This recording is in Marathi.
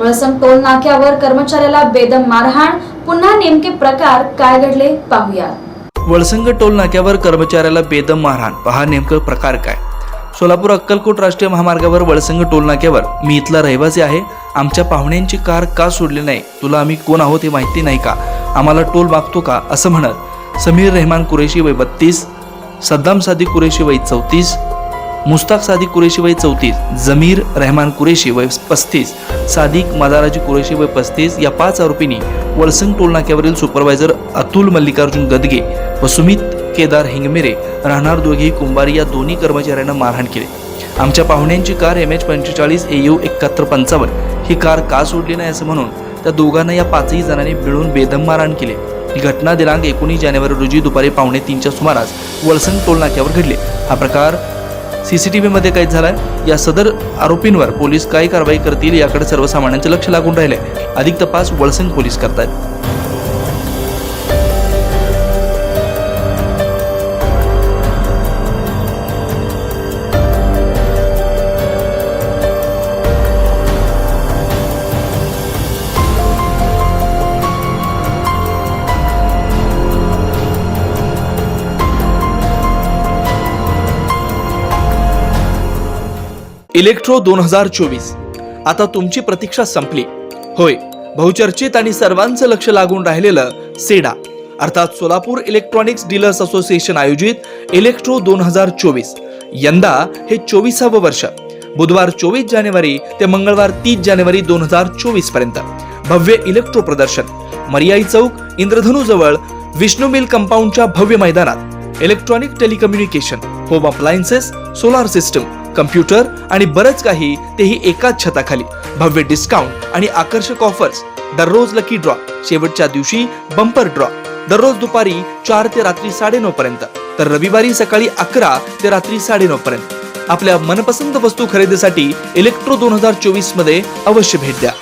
वळसंग टोल नाक्यावर कर्मचाऱ्याला बेदम मारहाण. पुन्हा नेमके प्रकार काय घडले पाहूया. वळसंग टोल नाक्यावर कर्मचाऱ्याला बेदम मारहाण. पहा नेमकं प्रकार काय. सोलापूर अक्कलकोट राष्ट्रीय महामार्गावर वळसंग टोल नाक्यावर मी इथला रहिवासी आहे. आमच्या पाहुण्यांची कार का सोडली नाही? तुला आम्ही कोण आहोत हे माहिती नाही का? आम्हाला टोल मागतो का? असं म्हणत समीर रेहमान कुरेशी वय बत्तीस सद्दाम सादी कुरेशी वय चौतीस मुस्ताक सादिक कुरेशी वय चौतीस जमीर रहमान कुरेशी वय पस्तीस सादिक मदाराजी कुरेशी वय पस्तीस या पाच आरोपींनी वळसंग टोलनाक्यावरील सुपरवायझर अतुल मल्लिकार्जुन गदगे व सुमित केदार हिंगमिरे राहणार दोघे कुंभारी या दोन्ही कर्मचाऱ्यांना मारहाण केली. आमच्या पाहुण्यांची कार एम एच पंचेचाळीस ए यू एकाहत्तर पंचावन्न ही कार का सोडली नाही असं म्हणून त्या दोघांना या पाचही जणांनी मिळून बेदम मारहाण केले. ही घटना दिनांक एकोणीस जानेवारी रोजी दुपारी पावणे तीनच्या सुमारास वळसंग टोलनाक्यावर घडले घडली. हा प्रकार सीसीटीव्ही मध्ये कैद झालाय. या सदर आरोपींवर पोलीस काय कारवाई करतील याकडे सर्वसामान्यांचे लक्ष लागून राहिले. अधिक तपास वळसंग पोलीस करतायत. इलेक्ट्रो दोन हजार चोवीस. आता तुमची प्रतीक्षा संपली. होय बहुचर्चित आणि सर्वांचं लक्ष लागून राहिलेलं सेडा अर्थात सोलापूर इलेक्ट्रॉनिक्स डीलर्स असोसिएशन आयोजित इलेक्ट्रो दोन हजार चोवीस. यंदा हे चोवीसावं वर्ष. बुधवार चोवीस जानेवारी ते मंगळवार तीस जानेवारी दोन हजार चोवीसपर्यंत. भव्य इलेक्ट्रो प्रदर्शन. मर्याई चौक इंद्रधनुजवळ विष्णू मिल कंपाऊंडच्या भव्य मैदानात. Electronic telecommunication home appliances solar system. Computer आणि बरंच काही तेही एकाच छताखाली. भव्य डिस्काउंट आणि आकर्षक ऑफर्स दररोज लकी ड्रॉ शेवटच्या दिवशी बंपर ड्रॉ दररोज दुपारी चार ते रात्री साडेनऊ पर्यंत. तर रविवारी सकाळी अकरा ते रात्री साडेनऊ पर्यंत. आपल्या मनपसंत वस्तू खरेदीसाठी इलेक्ट्रो दोन हजार चोवीसमध्ये अवश्य भेट द्या.